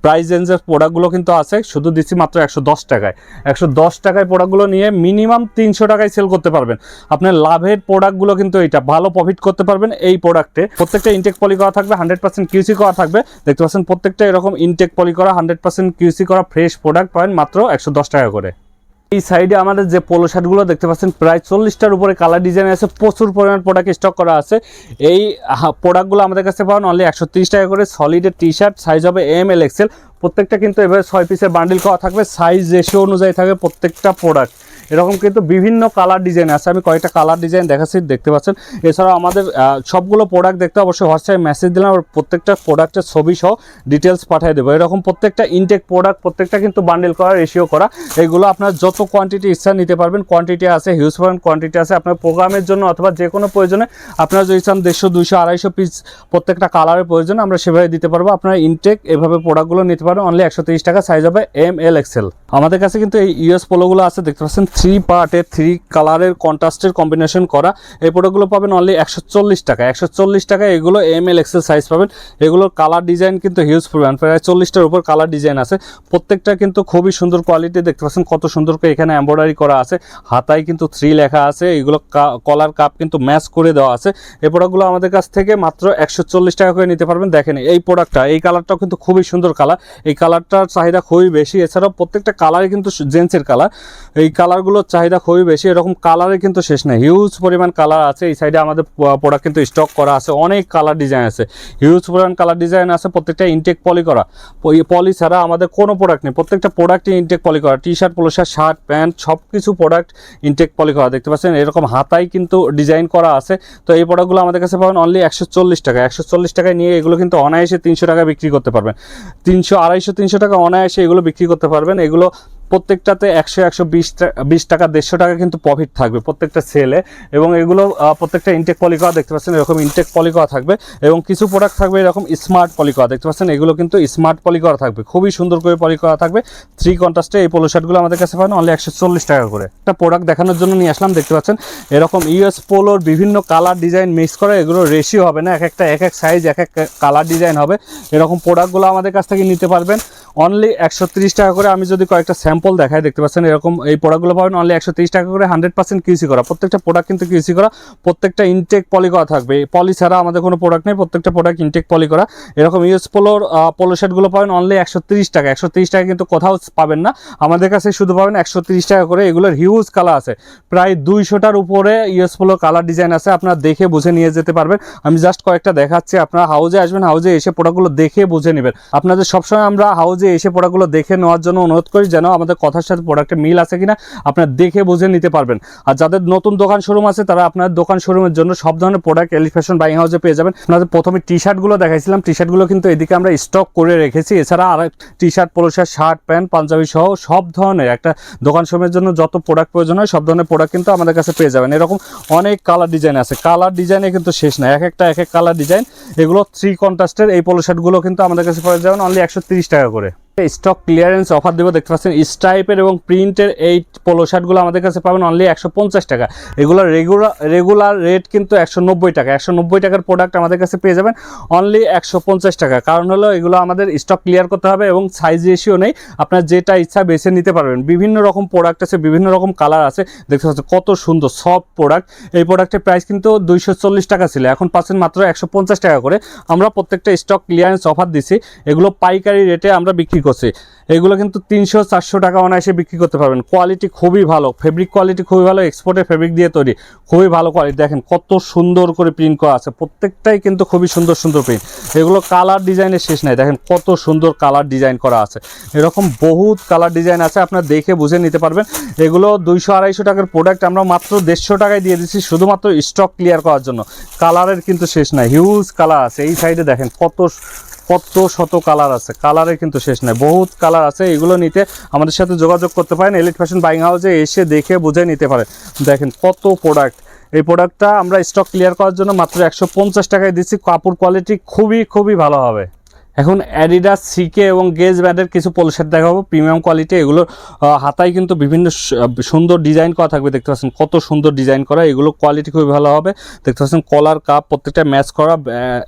প্রাইস রেঞ্জের প্রোডাক্টগুলো কিন্তু আছে। শুধু দিচ্ছি মাত্র একশো দশ টাকায়। একশো দশ টাকায় প্রোডাক্টগুলো নিয়ে মিনিমাম তিনশো টাকায় সেল করতে পারবেন। আপনার লাভের প্রোডাক্টগুলো কিন্তু এটা ভালো প্রফিট করতে পারবেন এই প্রোডাক্টে প্রত্যেকটা ইনটেক পলি করা থাকবে হান্ড্রেড পার্সেন্ট কিউসি করা থাকবে। দেখতে পাচ্ছেন প্রত্যেকটা এরকম ইনটেক পলি করা হান্ড্রেড পার্সেন্ট কিউসি করা ফ্রেশ প্রোডাক্ট পাবেন মাত্র একশো দশ টাকা করে। এই সাইডে আমাদের যে পোলো শার্টগুলো দেখতে পাচ্ছেন, প্রায় চল্লিশটার উপরে কালার ডিজাইন আছে, প্রচুর পরিমাণ প্রোডাক্ট স্টক করা আছে। এই প্রোডাক্টগুলো আমাদের কাছে পাবেন অনলি একশো তিরিশ টাকা করে সলিডের টি শার্ট সাইজ হবে এম এল এক্সেল প্রত্যেকটা কিন্তু এভাবে ছয় পিসের বান্ডিল করা থাকবে সাইজ রেশিও অনুযায়ী থাকবে প্রত্যেকটা প্রোডাক্ট এরকম কিন্তু বিভিন্ন কালার ডিজাইন আছে। আমি কয়েকটা কালার ডিজাইন দেখাচ্ছি, দেখতে পাচ্ছেন। এছাড়াও আমাদের সবগুলো প্রোডাক্ট দেখতে অবশ্যই হোয়াটসঅ্যাপে মেসেজ দিলাম প্রত্যেকটা প্রোডাক্টের ছবি সহ ডিটেলস পাঠিয়ে দেবো। এরকম প্রত্যেকটা ইনটেক প্রোডাক্ট প্রত্যেকটা কিন্তু বান্ডেল করা রেশিও করা, এগুলো আপনার যত কোয়ান্টিটি ইচ্ছা নিতে পারবেন। কোয়ান্টিটি আছে হিউজ পরিমাণ কোয়ান্টিটি আছে। আপনার প্রোগ্রামের জন্য অথবা যে কোনো প্রয়োজনে আপনার যদি চান দেড়শো, দুইশো, আড়াইশো পিস প্রত্যেকটা কালারের প্রয়োজন, আমরা সেভাবে দিতে পারব। আপনার ইনটেক এভাবে প্রোডাক্টগুলো নিতে পারবেন। অনলি একশো টাকা সাইজ হবে এম এল এক্সেল আমাদের কাছে কিন্তু এই ইউএস পোলোগুলো আছে, দেখতে পাচ্ছেন। থ্রি পার্টের থ্রি কালারের কন্ট্রাস্টের কম্বিনেশন করা। এই প্রোডাক্টগুলো পাবেন অনলি একশো চল্লিশ টাকা। একশো চল্লিশ টাকা এগুলো এম এল এক্সেল সাইজ পাবেন। এগুলোর কালার ডিজাইন কিন্তু হিউজ পরিমাণ। প্রায় চল্লিশটার উপর কালার ডিজাইন আছে। প্রত্যেকটা কিন্তু খুবই সুন্দর কোয়ালিটি দেখতে পাচ্ছেন। কত সুন্দর করে এখানে এম্ব্রয়ডারি করা আছে। হাতায় কিন্তু থ্রি লেখা আছে। এগুলো কলার কাপ কিন্তু ম্যাচ করে দেওয়া আছে। এই প্রোডাক্টগুলো আমাদের কাছ থেকে মাত্র একশো চল্লিশ টাকা করে নিতে পারবেন। দেখেন এই প্রোডাক্টটা এই কালারটাও কিন্তু খুবই সুন্দর কালার এই কালারটার চাহিদা খুবই বেশি। এছাড়াও প্রত্যেকটা কালারই কিন্তু জেন্টসের কালার এই কালারগুলোর চাহিদা খুবই বেশি, এরকম কালারে কিন্তু শেষ নেই। হিউজ পরিমাণ কালার আছে, এই সাইডে আমাদের প্রোডাক্ট কিন্তু স্টক করা আছে, অনেক কালার ডিজাইন আছে। হিউজ পরিমাণ কালার ডিজাইন আছে, প্রত্যেকটা ইনটেক পলি করা। পলি ছাড়া আমাদের কোনো প্রোডাক্ট নেই, প্রত্যেকটা প্রোডাক্টই ইনটেক পলি করা। T shirt polo shirt shirt pant সব কিছু প্রোডাক্ট ইনটেক পলি করা, দেখতে পাচ্ছেন? এরকম হাতায় কিন্তু ডিজাইন করা আছে। তো এই প্রোডাক্টগুলো আমাদের কাছে পাবেন অনলি একশো চল্লিশ টাকা। একশো চল্লিশ টাকায় নিয়ে এগুলো কিন্তু অনায়াসে তিনশো টাকা বিক্রি করতে পারবেন। তিনশো, আড়াইশো, তিনশো টাকা অনায়াসে এগুলো বিক্রি করতে পারবেন। এগুলো প্রত্যেকটাতে একশো একশো বিশ টাকা, দেড়শো টাকা কিন্তু প্রফিট থাকবে প্রত্যেকটা সেলে এবং এগুলো প্রত্যেকটা ইনটেক পলিকোয়া দেখতে পাচ্ছেন, এরকম ইনটেক পলিকোয়া থাকবে। এবং কিছু প্রোডাক্ট থাকবে এরকম স্মার্ট পলিকোয়া দেখতে পাচ্ছেন? এগুলো কিন্তু স্মার্ট পলিকোয়া থাকবে। খুবই সুন্দর করে পলিকোয়া থাকবে। থ্রি কন্ট্রাস্টে এই পোলো শার্টগুলো আমাদের কাছে পাবেন অনলি একশো চল্লিশ টাকা করে। একটা প্রোডাক্ট দেখানোর জন্য নিয়ে আসলাম, দেখতে পাচ্ছেন? এরকম ইউএস পোলোর বিভিন্ন কালার ডিজাইন মিক্স করে, এগুলো রেশিও হবে না, এক একটা, এক এক সাইজ এক এক কালার ডিজাইন হবে। এরকম প্রোডাক্টগুলো আমাদের কাছ থেকে নিতে পারবেন। অনলি একশো টাকা করে আমি যদি কয়েকটা স্যাম্পল দেখাই, দেখতে পাচ্ছেন এরকম এই প্রোডাক্টগুলো পাবেন অনলি একশো টাকা করে হান্ড্রেড পার্সেন্ট কিউসি করা। প্রত্যেকটা প্রোডাক্ট কিন্তু কিউসি করা, প্রত্যেকটা ইনটেক পলি করা থাকবে। পলি ছাড়া আমাদের কোনো প্রোডাক্ট নেই, প্রত্যেকটা প্রোডাক্ট ইনটেক পলি করা। এরকম ইউএস পোলোর পোলো শার্টগুলো পাবেন অনলি একশো টাকা। একশো টাকা কিন্তু কোথাও পাবেন না। আমাদের কাছে শুধু পাবেন একশো টাকা করে। এগুলোর হিউজ কালার আছে। প্রায় দুইশোটার উপরে ইউএস পোলো কালার ডিজাইন আছে। আপনারা দেখে বুঝে নিয়ে যেতে পারবেন। আমি জাস্ট কয়েকটা দেখাচ্ছি। আপনারা হাউজে আসবেন হাউজে এসে প্রোডাক্টগুলো দেখে বুঝে নেবেন। আপনাদের সবসময় আমরা হাউজে এসে প্রোডাক্টগুলো দেখে নেওয়ার জন্য অনুরোধ করি যেন আমাদের কথার সাথে প্রোডাক্টের মিল আছে কিনা আপনারা দেখে বুঝে নিতে পারবেন। আর যাদের নতুন দোকান শোরুম আছে, তারা আপনার দোকান শোরুমের জন্য সব ধরনের প্রোডাক্ট এলিফ্যাশন বাইং হাউসে পেয়ে যাবেন। আপনাদের প্রথমে টি শার্টগুলো দেখাইছিলাম। টি শার্টগুলো কিন্তু এদিকে আমরা স্টক করে রেখেছি। এছাড়া আর T shirt polo shirt pant panjabi সহ সব ধরনের একটা দোকান শোরুমের জন্য যত প্রোডাক্ট প্রয়োজন হয়, সব ধরনের প্রোডাক্ট কিন্তু আমাদের কাছে পেয়ে যাবেন। এরকম অনেক কালার ডিজাইন আছে। কালার ডিজাইনে কিন্তু শেষ নাই। এক একটা, এক এক কালার ডিজাইন এগুলো থ্রি কন্ট্রাস্টের এই পোলো শার্টগুলো কিন্তু আমাদের কাছে পেয়ে যাবেন। অনলি একশো টাকা করে। Пока. স্টক ক্লিয়ারেন্স অফার দেবো, দেখতে পাচ্ছেন স্টাইপের এবং প্রিন্টের এই পোলো শার্টগুলো আমাদের কাছে পাবেন অনলি একশো পঞ্চাশ টাকা। এগুলোর রেগুলার রেগুলার রেট কিন্তু একশো নব্বই টাকা। একশো নব্বই টাকার প্রোডাক্ট আমাদের কাছে পেয়ে যাবেন অনলি একশো পঞ্চাশ টাকা। কারণ হলো এগুলো আমাদের স্টক ক্লিয়ার করতে হবে এবং সাইজ রেশিও নেই। আপনার যেটা ইচ্ছা বেছে নিতে পারবেন। বিভিন্ন রকম প্রোডাক্ট আছে, বিভিন্ন রকম কালার আছে। দেখতে পাচ্ছেন কত সুন্দর সফট প্রোডাক্ট এই প্রোডাক্টের প্রাইস কিন্তু দুইশো চল্লিশ টাকা ছিল। এখন পাচ্ছেন মাত্র একশো পঞ্চাশ টাকা করে। আমরা প্রত্যেকটা স্টক ক্লিয়ারেন্স অফার দিছি। এগুলো পাইকারি রেটে আমরা বিক্রি করছি। এগুলো কিন্তু তিনশো, চারশো টাকা অনায়াসে বিক্রি করতে পারবেন। কোয়ালিটি খুবই ভালো। ফেব্রিক কোয়ালিটি খুবই ভালো। এক্সপোর্টের ফেব্রিক দিয়ে তৈরি। খুবই ভালো কোয়ালিটি দেখেন কত সুন্দর করে প্রিন্ট করা আছে। প্রত্যেকটাই কিন্তু খুবই সুন্দর সুন্দর প্রিন্ট এগুলো কালার ডিজাইনের শেষ নাই। দেখেন কত সুন্দর কালার ডিজাইন করা আছে। এরকম বহুত কালার ডিজাইন আছে। আপনার দেখে বুঝে নিতে পারবেন। এগুলো দুইশো, আড়াইশো টাকার প্রোডাক্ট আমরা মাত্র দেড়শো টাকায় দিয়ে দিচ্ছি। শুধুমাত্র স্টক ক্লিয়ার করার জন্য। কালারের কিন্তু শেষ নাই। হিউজ কালার আছে। এই সাইডে দেখেন কত কত শত কালার আছে। কালারে কিন্তু শেষ নাই। বহুত কালার আছে, এগুলো নিতে আমাদের সাথে যোগাযোগ করতে পারেন। এলিট ফ্যাশন বাইং হাউসে এসে দেখে বুঝে নিতে পারেন। দেখেন কত প্রোডাক্ট এই প্রোডাক্টটা আমরা স্টক ক্লিয়ার করার জন্য মাত্র একশো পঞ্চাশ টাকায় দিচ্ছি। কাপড় কোয়ালিটি খুবই খুবই ভালো হবে। এখন অ্যাডিডাস সিকে এবং গেজ ব্যান্ডের কিছু পোলো শার্ট দেখাবো। প্রিমিয়াম কোয়ালিটি এগুলোর হাতায় কিন্তু বিভিন্ন সুন্দর ডিজাইন করা থাকবে। দেখতে পাচ্ছেন কত সুন্দর ডিজাইন করা। এগুলো কোয়ালিটি খুবই ভালো হবে। দেখতে পাচ্ছেন কলার কাপ প্রত্যেকটা ম্যাচ করা।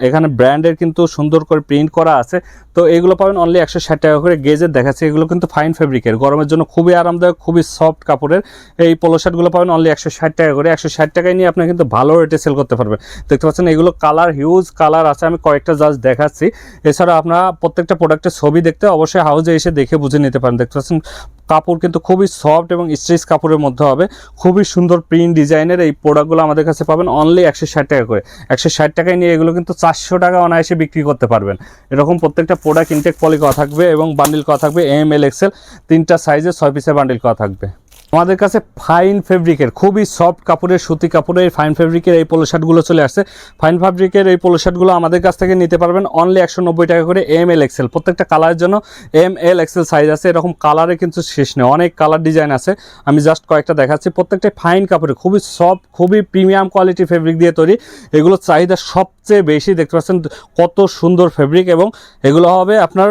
এখানে ব্র্যান্ডের কিন্তু সুন্দর করে প্রিন্ট করা আছে। তো এগুলো পাবেন অনলি একশো ষাট টাকা করে। গেজের দেখাচ্ছে, এগুলো কিন্তু ফাইন ফেব্রিকের গরমের জন্য খুবই আরামদায়ক, খুবই সফট কাপড়ের। এই পোলো শার্টগুলো পাবেন অনলি একশো ষাট টাকা করে। একশো ষাট টাকায় নিয়ে আপনি কিন্তু ভালো রেটে সেল করতে পারবেন। দেখতে পাচ্ছেন এগুলো কালার হিউজ কালার আছে। আমি কয়েকটা জাস্ট দেখাচ্ছি। এছাড়া আপনারা প্রত্যেকটা প্রোডাক্টের ছবি দেখতে অবশ্যই হাউজে এসে দেখে বুঝে নিতে পারেন। দেখতে পাচ্ছেন, কাপড় কিন্তু খুবই সফট এবং স্ট্রেচ কাপড়ের মধ্যে হবে। খুবই সুন্দর প্রিন্ট ডিজাইনের এই প্রোডাক্টগুলো আমাদের কাছে পাবেন অনলি একশো ষাট টাকা করে। একশো ষাট টাকায় নিয়ে এগুলো কিন্তু চারশো টাকা অনায়াসে বিক্রি করতে পারবেন। এরকম প্রত্যেকটা প্রোডাক্ট ইনটেক পলি করা থাকবে এবং বান্ডিল করা থাকবে এম এল এক্সেল তিনটা সাইজে ছয় পিসের বান্ডিল করা থাকবে। আমাদের কাছে ফাইন ফেব্রিকের খুবই সফট কাপড়ের, সুতি কাপড়ের ফাইন ফেব্রিকের এই পোলো শার্টগুলো চলে আসছে। ফাইন ফেব্রিকের এই পোলো শার্টগুলো আমাদের কাছ থেকে নিতে পারবেন অনলি একশো নব্বই টাকা করে এম এল এক্সেল প্রত্যেকটা কালারের জন্য এম এল এক্সেল সাইজ আছে, এরকম কালারে কিন্তু শেষ নেই। অনেক কালার ডিজাইন আছে। আমি জাস্ট কয়েকটা দেখাচ্ছি। প্রত্যেকটা ফাইন কাপড়ের খুবই সফট খুবই প্রিমিয়াম কোয়ালিটি ফেব্রিক দিয়ে তৈরি। এগুলো চাহিদা সবচেয়ে বেশি দেখতে পাচ্ছেন কত সুন্দর ফেব্রিক এবং এগুলো হবে আপনার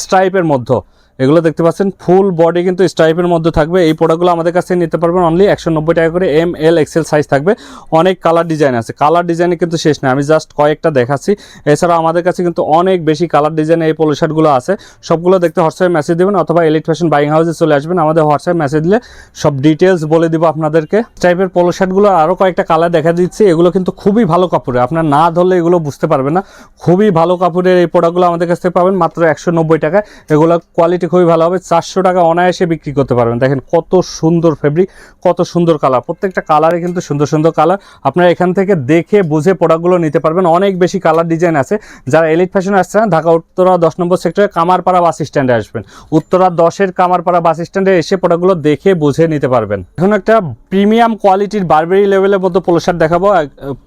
স্ট্রাইপের মধ্যে। এগুলো দেখতে পাচ্ছেন ফুল বডি কিন্তু স্ট্রাইপের মধ্যে থাকবে। এই প্রোডাক্টগুলো আমাদের কাছে নিতে পারবেন অনলি একশো নব্বই টাকা করে এম এল এক্সেল সাইজ থাকবে। অনেক কালার ডিজাইন আছে। কালার ডিজাইনে কিন্তু শেষ নেই। আমি জাস্ট কয়েকটা দেখাচ্ছি। এছাড়া আমাদের কাছে কিন্তু অনেক বেশি কালার ডিজাইনে এই পোলো শার্টগুলো আছে। সবগুলো দেখতে হোয়াটসঅ্যাপে মেসেজ দেবেন অথবা এলিট ফ্যাশন বাইং হাউসে চলে আসবেন। আমাদের হোয়াটসঅ্যাপ মেসেজ দিলে সব ডিটেলস বলে দিব আপনাদেরকে। টাইপের পোলো শার্টগুলো আরও কয়েকটা কালার দেখা দিচ্ছি। এগুলো কিন্তু খুবই ভালো কাপড়ের। আপনার না ধরলে এগুলো বুঝতে পারবেন না। খুবই ভালো কাপড়ের এই প্রোডাক্টগুলো আমাদের কাছ থেকে পাবেন। মাত্র একশো টাকায়। এগুলো কোয়ালিটি খুবই ভালো হবে। চারশো টাকা অনায়াসে বিক্রি করতে পারবেন। দেখেন কত সুন্দর ফেব্রিক কত সুন্দর কালার প্রত্যেকটা কালারে কিন্তু সুন্দর সুন্দর কালার আপনারা এখান থেকে দেখে বুঝে প্রোডাক্টগুলো নিতে পারবেন। অনেক বেশি কালার ডিজাইন আছে। যারা এলিট ফ্যাশন আসছে না, ঢাকা উত্তরা দশ নম্বর সেক্টরে কামারপাড়া বাস স্ট্যান্ডে আসবেন। উত্তরা দশের কামারপাড়া বাস স্ট্যান্ডে এসে প্রোডাক্টগুলো দেখে বুঝে নিতে পারবেন। এখন একটা প্রিমিয়াম কোয়ালিটির বারবেরি লেভেলের মতো পোলো শার্ট দেখাবো।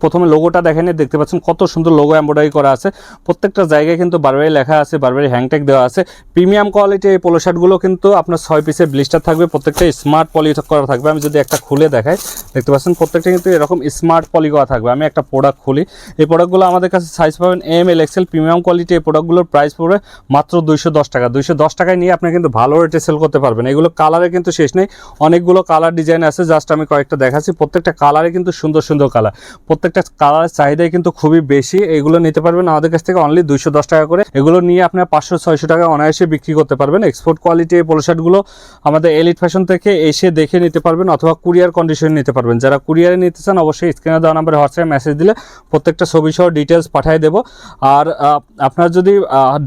প্রথমে লোগোটা দেখেন, দেখতে পাচ্ছেন কত সুন্দর লোগো এমব্রয়ডারি করা আছে। প্রত্যেকটা জায়গায় কিন্তু বারবেরি লেখা আছে বারবেরি হ্যাংটেক দেওয়া আছে। প্রিমিয়াম কোয়ালিটির এই পোলো শার্টগুলো কিন্তু আপনার ছয় পিসের ব্লিস্টার থাকবে, প্রত্যেকটা স্মার্ট পলি করা থাকবে। আমি যদি একটা খুলে দেখাই, দেখতে পাচ্ছেন প্রত্যেকটা কিন্তু এরকম স্মার্ট পলি করা থাকবে। আমি একটা প্রোডাক্ট খুলি। এই প্রোডাক্টগুলো আমাদের কাছে সাইজ পাবেন M L XL premium quality এই প্রোডাক্টগুলোর প্রাইস পড়বে মাত্র দুইশো দশ টাকা। দুইশো দশ টাকায় নিয়ে আপনি কিন্তু ভালো রেটে সেল করতে পারবেন। এগুলো কালারে কিন্তু শেষ নেই। অনেকগুলো কালার ডিজাইন আছে। জাস্ট আমি কয়েকটা দেখাচ্ছি। প্রত্যেকটা কালারে কিন্তু সুন্দর সুন্দর কালার প্রত্যেকটা কালারের চাহিদাই কিন্তু খুবই বেশি। এগুলো নিতে পারবেন আমাদের কাছ থেকে অনলি দুইশো দশ টাকা করে। এগুলো নিয়ে আপনার পাঁচশো, ছয়শো টাকা অনায়াসে বিক্রি করতে পারবেন। এক্সপোর্ট কোয়ালিটি এই পোলো শার্টগুলো আমাদের এলিট ফ্যাশন থেকে এসে দেখে নিতে পারবেন অথবা কুরিয়ার কন্ডিশন নিতে পারবেন। যারা কুরিয়ারে নিতে চান অবশ্যই স্ক্রিনে দেওয়া নাম্বারে হোয়াটসঅ্যাপে মেসেজ দিলে প্রত্যেকটা ছবি সহ ডিটেলস পাঠিয়ে দেবো। আর আপনারা যদি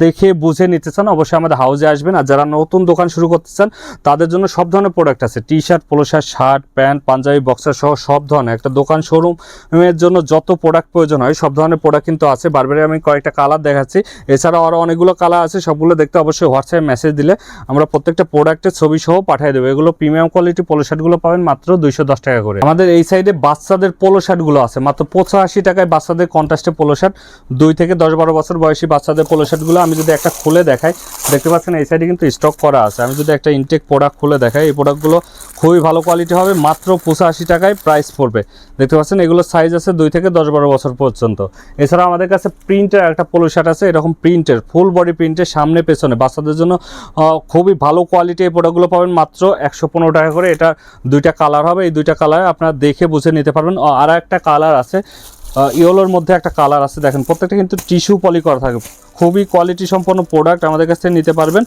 দেখে বুঝে নিতে চান অবশ্যই আমাদের হাউসে আসবেন। আর যারা নতুন দোকান শুরু করতে চান, তাদের জন্য সব ধরনের প্রোডাক্ট আছে। T shirt polo shirt shirt pant panjabi boxer সহ সব ধরনের। একটা দোকান শোরুমের জন্য যত প্রোডাক্ট প্রয়োজন হয়, সব ধরনের প্রোডাক্ট কিন্তু আছে। বারবারে আমি কয়েকটা কালার দেখাচ্ছি। এছাড়াও আরও অনেকগুলো কালার আছে। সবগুলো দেখতে অবশ্যই হোয়াটসঅ্যাপে মেসেজ দিলে আমরা প্রত্যেকটা প্রোডাক্টের ছবি সহ পাঠিয়ে দেবো। এগুলো প্রিমিয়াম কোয়ালিটি পোলো শার্টগুলো পাবেন মাত্র দুইশো দশ টাকা করে। আমাদের এই সাইডে বাচ্চাদের পোলো শার্টগুলো আছে, মাত্র পঁচাশি টাকায় বাচ্চাদের কন্ট্রাস্টে পোলো শার্ট দুই থেকে দশ বারো বছর বয়সী বাচ্চাদের পোলো শার্টগুলো আমি যদি একটা খুলে দেখাই, দেখতে পাচ্ছেন এই সাইডে কিন্তু স্টক করা আছে। আমি যদি একটা ইনটেক প্রোডাক্ট খুলে দেখাই, এই প্রোডাক্টগুলো খুবই ভালো কোয়ালিটি হবে, মাত্র পঁচাশি টাকায় প্রাইস পড়বে। দেখতে পাচ্ছেন এগুলো সাইজ আছে দুই থেকে দশ বারো বছর পর্যন্ত। এছাড়া আমাদের কাছে প্রিন্টের একটা পোলো শার্ট আছে, এরকম প্রিন্টের ফুল বডি প্রিন্টের সামনে পেছনে। বাচ্চাদের জন্য খুবই ভালো কোয়ালিটি এই প্রোডাক্টগুলো পাবেন। মাত্র একশো পনেরো টাকা করে। এটা দুইটা কালার হবে। এই দুইটা কালার আপনারা দেখে বুঝে নিতে পারবেন। আর একটা কালার আছে। ইয়েলোর মধ্যে একটা কালার আছে। দেখেন, প্রত্যেকটা কিন্তু টিস্যু পলি করা থাকে। খুবই কোয়ালিটি সম্পন্ন প্রোডাক্ট আমাদের কাছ থেকে নিতে পারবেন।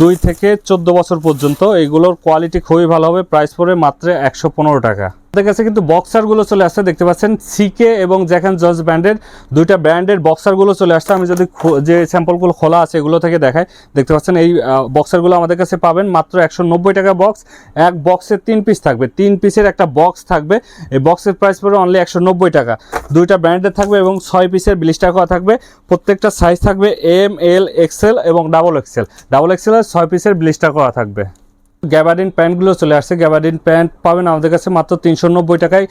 দুই থেকে চোদ্দ বছর পর্যন্ত। এগুলোর কোয়ালিটি খুবই ভালো হবে। প্রাইস পড়বে মাত্র একশো পনেরো টাকা। আমাদের কাছে কিন্তু বক্সারগুলো চলে আসছে, দেখতে পাচ্ছেন সিকে এবং জ্যাকান জজ ব্র্যান্ডের দুইটা ব্র্যান্ডের বক্সারগুলো চলে আসছে। আমি যদি যে স্যাম্পলগুলো খোলা আছে এগুলো থেকে দেখাই, দেখতে পাচ্ছেন এই বক্সারগুলো আমাদের কাছে পাবেন মাত্র একশো নব্বই টাকা বক্স। এক বক্সের তিন পিস থাকবে, তিন পিসের একটা বক্স থাকবে। এই বক্সের প্রাইস পড়বে অনলি একশো নব্বই টাকা। দুইটা ব্র্যান্ডের থাকবে এবং ছয় পিসের ব্লিস্টার করা থাকবে। প্রত্যেকটা সাইজ থাকবে এম এল এক্সেল এবং ডাবল এক্সেল ডাবল এক্সেল ছয় পিসের ব্লিস্টার করা থাকবে। গ্যাবার্ডিন প্যান্টগুলো চলে আসছে। গ্যাবার্ডিন প্যান্ট পাবেন আমাদের কাছে মাত্র তিনশো নব্বই টাকায়।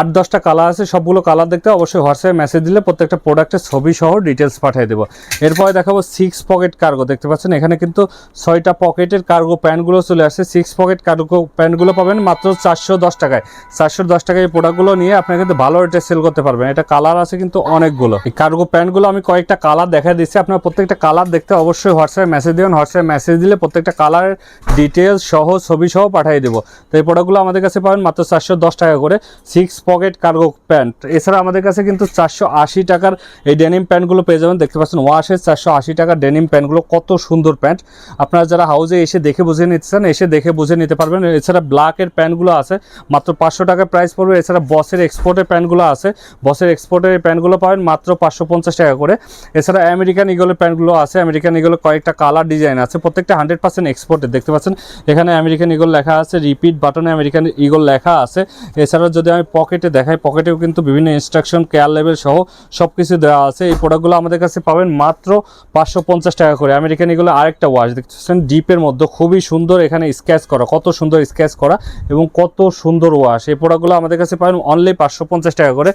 আট দশটা কালার আছে, সবগুলো কালার দেখতে অবশ্যই হোয়াটসঅ্যাপে মেসেজ দিলে প্রত্যেকটা প্রোডাক্টের ছবি সহ ডিটেলস পাঠিয়ে দেবো। এরপরে দেখাবো সিক্স পকেট কার্গো দেখতে পাচ্ছেন? এখানে কিন্তু ছয়টা পকেটের কার্গো প্যান্টগুলো চলে আসছে সিক্স পকেট কার্গো প্যান্টগুলো পাবেন মাত্র চারশো দশ টাকায়। চারশো দশ টাকায় এই প্রোডাক্টগুলো নিয়ে আপনি কিন্তু ভালো রেটে সেল করতে পারবেন। এটা কালার আছে কিন্তু অনেকগুলো। এই কার্গো প্যান্টগুলো আমি কয়েকটা কালার দেখা দিচ্ছি। আপনার প্রত্যেকটা কালার দেখতে অবশ্যই হোয়াটসঅ্যাপে মেসেজ দেবেন। হোয়াটসঅ্যাপে মেসেজ দিলে প্রত্যেকটা কালারের ডিটেলস সহ ছবি সহ পাঠিয়ে দেবো। তো এই প্রোডাক্টগুলো আমাদের কাছে পাবেন মাত্র চারশো দশ টাকা করে। সিক্স পকেট কার্গো প্যান্ট এছাড়া আমাদের কাছে কিন্তু চারশো আশি টাকার এই ডেনিম প্যান্টগুলো পেয়ে যাবেন। দেখতে পাচ্ছেন ওয়াশের চারশো আশি টাকার ডেনিম প্যান্টগুলো কত সুন্দর প্যান্ট আপনারা যারা হাউজে এসে দেখে বুঝে নিতে চান এসে দেখে বুঝে নিতে পারবেন। এছাড়া ব্ল্যাকের প্যান্টগুলো আছে, মাত্র পাঁচশো টাকা প্রাইস পড়বে। এছাড়া বসের এক্সপোর্টের প্যান্টগুলো আছে। বসের এক্সপোর্টের প্যান্টগুলো পাবেন মাত্র পাঁচশো পঞ্চাশ টাকা করে। এছাড়া আমেরিকান ইগলের প্যান্টগুলো আছে। আমেরিকান ইগলের কয়েকটা কালার ডিজাইন আছে। প্রত্যেকটা হান্ড্রেড পার্সেন্ট এক্সপোর্টের দেখতে পাচ্ছেন, এখানে আমেরিকান ইগল লেখা আছে রিপিট বাটনে আমেরিকান ইগল লেখা আছে। এছাড়াও যদি আমি পকেট পকেটে দেখাই পকেটেও কিন্তু বিভিন্ন ইনস্ট্রাকশন কেয়ার লেভেল সহ সব কিছু দেওয়া আছে। এই প্রোডাক্টগুলো আমাদের কাছে পাবেন মাত্র পাঁচশো পঞ্চাশ টাকা করে। আমেরিকান এগুলো আরেকটা ওয়াশ দেখতেছেন ডিপের মধ্যে খুবই সুন্দর এখানে স্ক্যাচ করা, কত সুন্দর স্ক্যাচ করা এবং কত সুন্দর ওয়াশ এই প্রোডাক্টগুলো আমাদের কাছে পাবেন অনলি পাঁচশো পঞ্চাশ টাকা করে।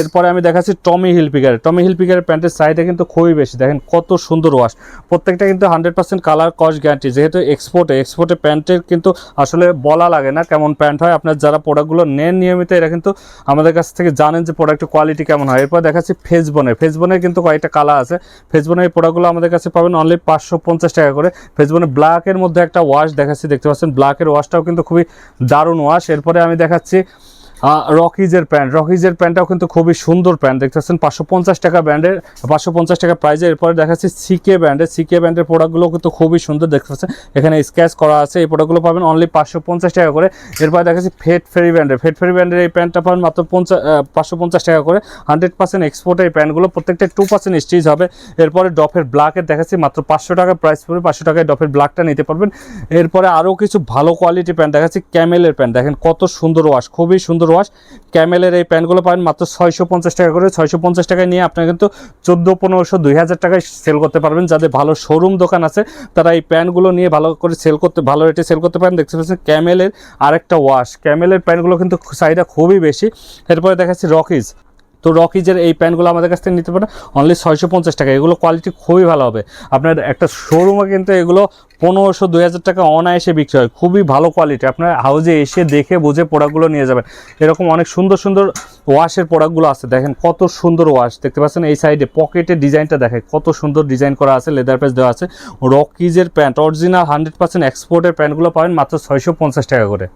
এরপরে আমি দেখাচ্ছি টমি হিলপিকার টমি হিলপিকারের প্যান্টের সাইডে কিন্তু খুবই বেশি। দেখেন কত সুন্দর ওয়াশ প্রত্যেকটা কিন্তু hundred percent colour cost guarantee যেহেতু এক্সপোর্টে এক্সপোর্টে প্যান্টের কিন্তু আসলে বলা লাগে না কেমন প্যান্ট হয়। আপনার যারা প্রোডাক্টগুলো নেন নিয়মিত, এরা কিন্তু আমাদের কাছ থেকে জানেন যে প্রোডাক্টের কোয়ালিটি কেমন হয়। এরপর দেখাচ্ছি ফেসবনের। ফেসবনের কিন্তু কয়েকটা কালার আছে। ফেসবনের এই প্রোডাক্টগুলো আমাদের কাছে পাবেন অনলি পাঁচশো পঞ্চাশ টাকা করে। ফেসবনের ব্ল্যাকের মধ্যে একটা ওয়াশ দেখাচ্ছি, দেখতে পাচ্ছেন? ব্ল্যাকের ওয়াশটাও কিন্তু খুবই দারুণ ওয়াশ এরপরে আমি দেখাচ্ছি রকিজের প্যান্ট রকিজের প্যান্টটাও কিন্তু খুবই সুন্দর প্যান্ট দেখতে পাচ্ছেন, পাঁচশো পঞ্চাশ টাকা ব্র্যান্ডের পাঁচশো পঞ্চাশ টাকা প্রাইজে এরপরে দেখাচ্ছি সিকে ব্র্যান্ডের সিকে ব্র্যান্ডের প্রোডাক্টগুলো কিন্তু খুবই সুন্দর। দেখতে পাচ্ছেন, এখানে স্ক্যাচ করা আছে। এই প্রোডাক্টগুলো পাবেন অনলি পাঁচশো পঞ্চাশ টাকা করে। এরপরে দেখাচ্ছি ফেট ফেরি ব্র্যান্ডের ফেট ফেরি ব্র্যান্ডের এই প্যান্টটা পাবেন মাত্র পঞ্চাশ পাঁচশো পঞ্চাশ টাকা করে। হান্ড্রেড পার্সেন্ট এক্সপোর্টের এই প্যান্টগুলো প্রত্যেকটা টু পার্সেন্ট স্টিচ হবে। এরপরে ডফের ব্ল্যাকের দেখাচ্ছি মাত্র পাঁচশো টাকা প্রাইস পড়বে। পাঁচশো টাকায় ডফের ব্ল্যাকটা নিতে পারবেন। এরপরে আরও কিছু ভালো কোয়ালিটি প্যান্ট দেখাচ্ছি। ক্যামেলের প্যান্ট দেখেন কত সুন্দর ওয়াশ খুবই সুন্দর ওয়াশ ক্যামেলের এই প্যান্টগুলো পাবেন মাত্র ছয়শো পঞ্চাশ টাকা করে। ছয়শো পঞ্চাশ টাকায় নিয়ে আপনারা কিন্তু চোদ্দ, পনেরোশো, দুই হাজার টাকায় সেল করতে পারবেন। যাদের ভালো শোরুম দোকান আছে, তারা এই প্যান্টগুলো নিয়ে ভালো করে সেল করতে, ভালো রেটে সেল করতে পারেন। দেখতে পাচ্ছেন ক্যামেলের আরেকটা ওয়াশ ক্যামেলের প্যান্টগুলো কিন্তু চাহিদা খুবই বেশি। এরপরে দেখাচ্ছি রকিজ তো রকিজের এই প্যান্টগুলো আমাদের কাছ থেকে নিতে পারেন। অনলি ছয়শো পঞ্চাশ টাকা। এগুলো কোয়ালিটি খুবই ভালো হবে। আপনার একটা শোরুমে কিন্তু এগুলো পনেরোশো, দুই হাজার টাকা অনায়াসে বিক্রি হয়। খুবই ভালো কোয়ালিটি আপনার হাউজে এসে দেখে বুঝে প্রোডাক্টগুলো নিয়ে যাবেন। এরকম অনেক সুন্দর সুন্দর ওয়াশের প্রোডাক্টগুলো আছে। দেখেন কত সুন্দর ওয়াশ দেখতে পাচ্ছেন এই সাইডে পকেটের ডিজাইনটা দেখে কত সুন্দর ডিজাইন করা আছে লেদার পেজ দেওয়া আছে। রকিজের প্যান্ট অরিজিনাল হান্ড্রেড পার্সেন্ট এক্সপোর্টের প্যান্টগুলো পাবেন মাত্র ছয়শো পঞ্চাশ টাকা করে।